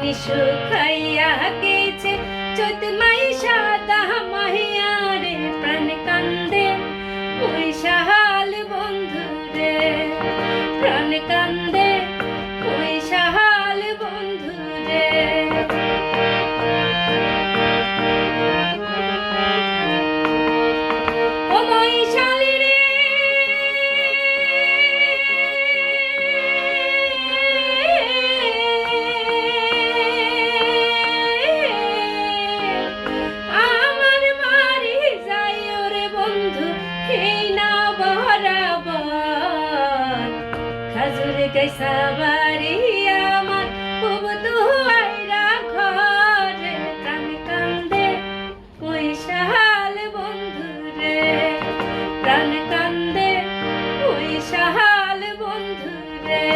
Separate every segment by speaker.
Speaker 1: পানি শুকাইয়া গেছে। চোদ মাই সাদা মাহিয়া রে প্রাণ কান্দে। ওই সাহাল বন্ধুরে প্রাণ কান্দে। খাজুর গাইসা বাড়ি আমার, খুব দুয়াইরা ঘরে প্রাণ কান্দে ওই সাহাল বন্ধু রে প্রাণ কান্দে ওই সাহাল বন্ধু রে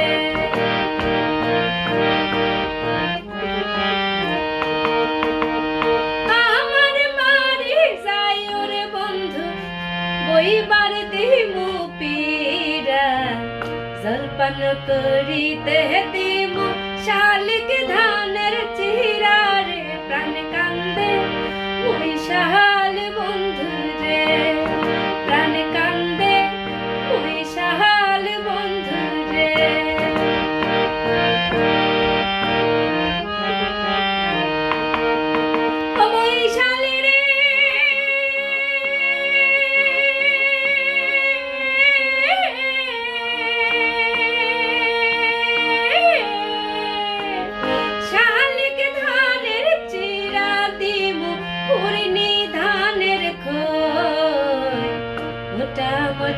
Speaker 1: বন্ধু, বইবার দিমু পীরা अपन करी तह दी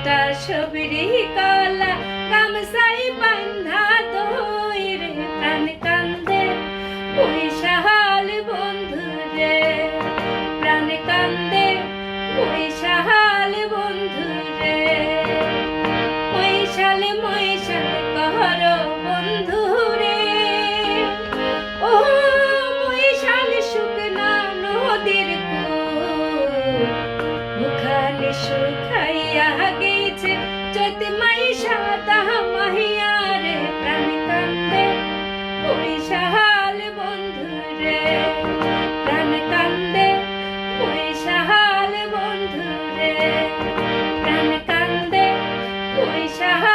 Speaker 1: ছবি সবরি শুকাইয়া গেছে। যদি মাই সাদা মাহিয়া রে প্রাণ কান্দে, ওই সাহাল বন্ধু রে প্রাণ কান্দে, ওই সাহাল বন্ধু রে প্রাণ কান্দে, ওই সাহাল